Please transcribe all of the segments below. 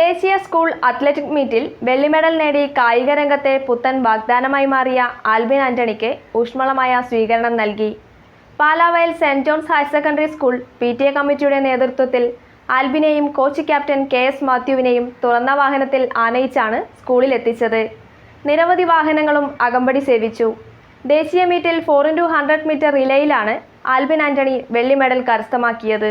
ദേശീയ school athletic മീറ്റിൽ വെള്ളി മെഡൽ നേടി കായിക രംഗത്തെ പുത്തൻ വാഗ്ദാനമായി മാറിയ ആൽബിൻ ആന്റണിക്ക് ഊഷ്മളമായ സ്വീകരണം നൽകി. Palavayal saint John's higher secondary school P T A കമ്മിറ്റിയുടെ നേതൃത്വത്തിൽ ആൽബിനെയും കോച്ച് ക്യാപ്റ്റൻ കെ എസ് മാത്യുവിനെയും തുറന്ന വാഹനത്തിൽ ആനയിച്ചാണ് സ്കൂളിൽ എത്തിച്ചത്. നിരവധി വാഹനങ്ങളും അകമ്പടി സേവിച്ചു. ദേശീയ മീറ്റിൽ ഫോർ ഇന്റു ഹൺഡ്രഡ് മീറ്റർ റിലേയിലാണ് ആൽബിൻ ആന്റണി വെള്ളി മെഡൽ കരസ്ഥമാക്കിയത്.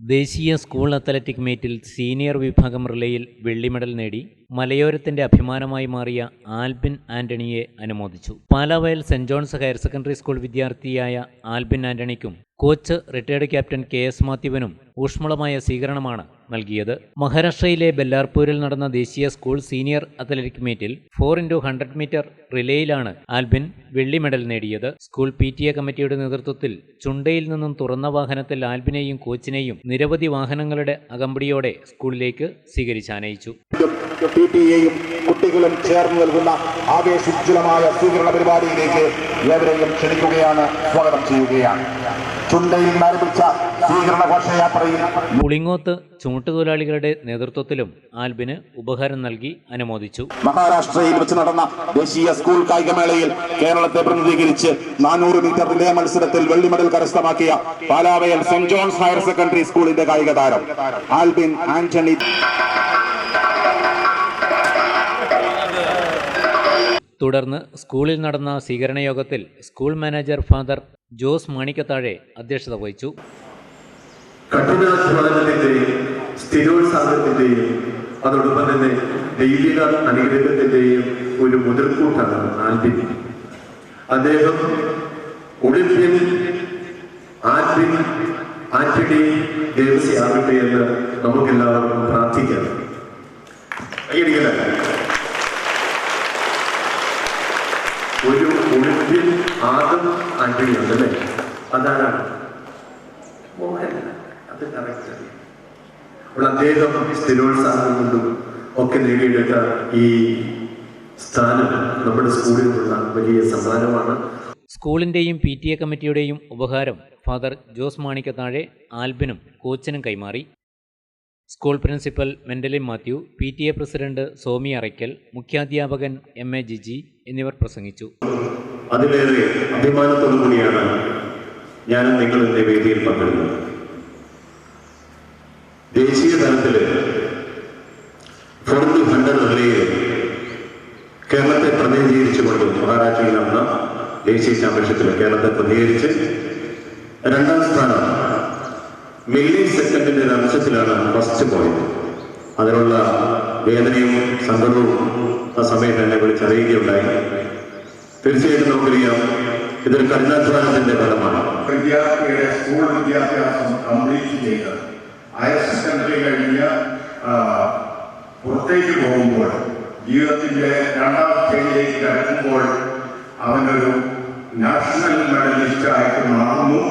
ദേശീയ സ്കൂൾ അത്ലറ്റിക് മീറ്റിൽ സീനിയർ വിഭാഗം റിലേയിൽ വെള്ളി മെഡൽ നേടി മലയോരത്തിന്റെ അഭിമാനമായി മാറിയ ആൽബിൻ ആന്റണിയെ അനുമോദിച്ചു. Palavayal saint John's higher secondary school വിദ്യാർത്ഥിയായ Albin ആന്റണിക്കും coach retired captain K S മാത്യുവിനും ഊഷ്മളമായ സ്വീകരണമാണ് നൽകിയത്. മഹാരാഷ്ട്രയിലെ ബെല്ലാർപൂരിൽ നടന്ന ദേശീയ സ്കൂൾ സീനിയർ അത്ലറ്റിക് മീറ്റിൽ ഫോർ ഇന്റു ഹൺഡ്രഡ് മീറ്റർ റിലേയിലാണ് ആൽബിൻ വെള്ളി മെഡൽ നേടിയത്. സ്കൂൾ പി ടി എ കമ്മിറ്റിയുടെ നേതൃത്വത്തിൽ ചുണ്ടയിൽ നിന്നും തുറന്ന വാഹനത്തിൽ ആൽബിനെയും കോച്ചിനെയും നിരവധി വാഹനങ്ങളുടെ അകമ്പടിയോടെ സ്കൂളിലേക്ക് സ്വീകരിച്ചാനയിച്ചു കുട്ടികളും ചേർന്ന് നൽകുന്ന ആവേശോജ്വലമായ സ്വീകരണ പരിപാടിയിലേക്ക് ഏവരെയും ക്ഷണിക്കുകയാണ്. സ്വാഗതം ചെയ്യുകയാണ്. ചുണ്ടയിൽ നിന്ന് ആരംഭിച്ച സ്വീകരണ ഘോഷയാത്രയിൽ പുളിങ്ങോത്ത് ചുമട്ടുതൊഴിലാളികളുടെ നേതൃത്വത്തിലും ആൽബിന് ഉപഹാരം നൽകി അനുമോദിച്ചു. മഹാരാഷ്ട്രയിൽ വെച്ച് നടന്ന ദേശീയ സ്കൂൾ കായികമേളയിൽ കേരളത്തെ പ്രതിനിധീകരിച്ച് നാനൂറ് മീറ്റർ റിലേ മത്സരത്തിൽ വെള്ളി മെഡൽ കരസ്ഥമാക്കിയ Palavayal saint John's higher secondary സ്കൂളിന്റെ കായിക താരം ആൽബിൻ ആന്റണി. തുടർന്ന് സ്കൂളിൽ നടന്ന സ്വീകരണ യോഗത്തിൽ school manager father Jose Manikkathazhe അധ്യക്ഷത വഹിച്ചു. സ്ഥിരോത്സാഹത്തിന്റെയും അതോടൊപ്പം തന്നെ ദൈവിക അനുഗ്രഹത്തിന്റെയും ഒരു മുതൽക്കൂട്ടാണ് ആൽബിൻ. അദ്ദേഹം ഒളിമ്പ്യൻ ആൽബിൻ ആന്റണി ദേവസ്യാകട്ടെ എന്ന് നമുക്കെല്ലാവർക്കും പ്രാർത്ഥിക്കാം കൈയടിക്കലല്ല ഒരു ഒളിമ്പ്യൻ ആദം ആന്റണിയുണ്ട് അല്ലേ അതാണ് മോഹൻ. അത് കറക്റ്റ് അപ്പോൾ അദ്ദേഹം സ്ഥിരോത്സാഹം കൊണ്ടും ഒക്കെ നേടിയെടുത്ത ഈ സ്ഥാനം നമ്മുടെ സ്കൂളിനുള്ള വലിയ സമ്മാനമാണ്. സ്കൂളിന്റെയും പി ടി എ കമ്മിറ്റിയുടെയും ഉപഹാരം ഫാദർ ജോസ് മാണിക്കത്താഴെ ആൽബിനും കോച്ചിനും കൈമാറി. School principal Mendalin Mathew P T A president Somi Arakkal മുഖ്യാധ്യാപകൻ M A Jiji എന്നിവർ പ്രസംഗിച്ചു. അതിലേറെ അഭിമാനത്തോടു കൂടിയാണ് ഞാനും നിങ്ങൾ ഇന്ന് വേദിയിൽ പങ്കെടുക്കുന്നത്. ദേശീയ തലത്തിൽ ഫോർത്ത് ഹൺഡ്രഡ് റിലേയിൽ കേരളത്തെ പ്രതിനിധീകരിച്ചുകൊണ്ട് മഹാരാഷ്ട്രയിൽ നടന്ന ദേശീയ ചാമ്പ്യൻഷിപ്പിൽ കേരളത്തെ പ്രതിനിധീകരിച്ച് രണ്ടാം സ്ഥാനം മില്ലി സെക്കൻഡിന്റെ അംശത്തിലാണ് ഫസ്റ്റ് പോയത് അതിനുള്ള വേദനയും സങ്കടവും ആ സമയത്ത് എന്നെ വിളിച്ചറിയുകയുണ്ടായി. തീർച്ചയായിട്ടും നമുക്കറിയാം ഇതൊരു കഠിനാധ്വാനത്തിന്റെ ഫലമാണ് വിദ്യാർത്ഥിയുടെ സ്കൂൾ വിദ്യാഭ്യാസം കംപ്ലീറ്റ് ചെയ്ത് ഹയർ സെക്കൻഡറി കഴിഞ്ഞ് പുറത്തേക്ക് പോകുമ്പോൾ ജീവിതത്തിന്റെ രണ്ടാം സ്റ്റേജിലേക്ക് കടക്കുമ്പോൾ അവനൊരു നാഷണൽ മെഡലിസ്റ്റ് ആയിട്ട് മാറുന്നു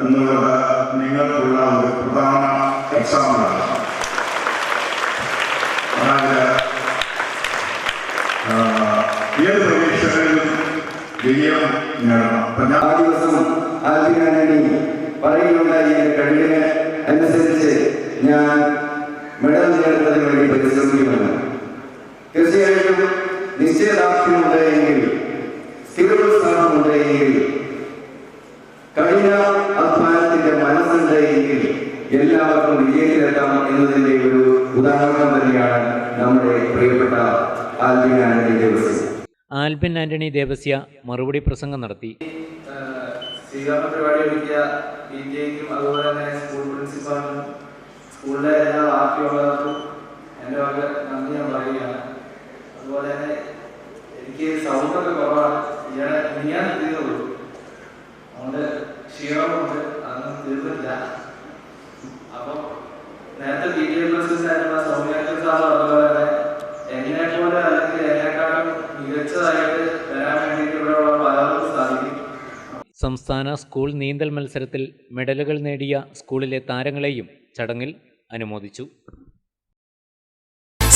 എന്നുള്ളത് നിങ്ങൾക്കുള്ള ഒരു പ്രധാന എക്സാമ്പിളാണ് അതായത് ഏത് വിജയം നേടണം. അപ്പൊ ഞാൻ ആ ദിവസം ആദ്യകാരണി പറയുകയുണ്ടായി എന്റെ കഴിവിന് ഞാൻ മെഡൽ നേടുന്നതിന് വേണ്ടി പരിശ്രമിക്കുമെന്ന് തീർച്ചയായിട്ടും നിശ്ചയദാർഢ്യമുണ്ട് എങ്കിൽ സ്ഥിരോത്സാഹമുണ്ട് എങ്കിൽ കഴിഞ്ഞ അധ്വാനത്തിന്റെ മനസ്സുണ്ട് എങ്കിൽ എന്നതിന്റെ ഒരു ഉദാഹരണം തന്നെയാണ് നമ്മുടെ പ്രിയപ്പെട്ട ആൽബിനാനന്ദി ദിവസം. ആൽബിൻ ആന്റണി ദേവസ്യ മറുപടി പ്രസംഗം നടത്തി. സ്വീകരണ പരിപാടി ഒരുക്കിയ പി അതുപോലെ തന്നെ സ്കൂൾ സ്കൂളിലെ എല്ലാ അതുപോലെ എനിക്ക് സൗണ്ടൊക്കെ കുറവാണ്. ഈയിടെ ഞാൻ തീർന്നുള്ളൂ അതുകൊണ്ട് ക്ഷീണമുണ്ട്. അതൊന്നും തീർന്നില്ല. അപ്പം നേരത്തെ പി ടി എ പ്രസിഡന്റ് ആയിരുന്ന സൗമ്യാക്കൽ സാർ സംസ്ഥാന സ്കൂൾ നീന്തൽ മത്സരത്തിൽ മെഡലുകൾ നേടിയ സ്കൂളിലെ താരങ്ങളെയും ചടങ്ങിൽ അനുമോദിച്ചു.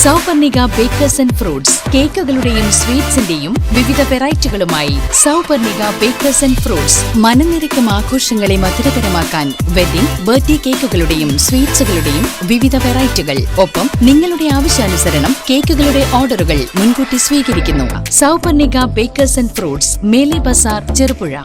സൗപർണിക ബേക്കേഴ്സ് ആൻഡ് ഫ്രൂട്ട്സ് കേക്കുകളുടെയും സ്വീറ്റ്സിന്റെയും വിവിധ വെറൈറ്റികളുമായി സൗപർണിക ബേക്കേഴ്സ് ആൻഡ് ഫ്രൂട്ട്സ് മനനിരക്കും ആഘോഷങ്ങളെ മധുരകരമാക്കാൻ വെഡിംഗ് ബർത്ത്ഡേ കേക്കുകളുടെയും സ്വീറ്റ്സുകളുടെയും വിവിധ വെറൈറ്റികൾ. ഒപ്പം നിങ്ങളുടെ ആവശ്യാനുസരണം കേക്കുകളുടെ ഓർഡറുകൾ മുൻകൂട്ടി സ്വീകരിക്കുന്നു. സൗപർണിക ബേക്കേഴ്സ് ആൻഡ് ഫ്രൂട്ട്സ് മേലെ ബസാർ ചെറുപുഴ.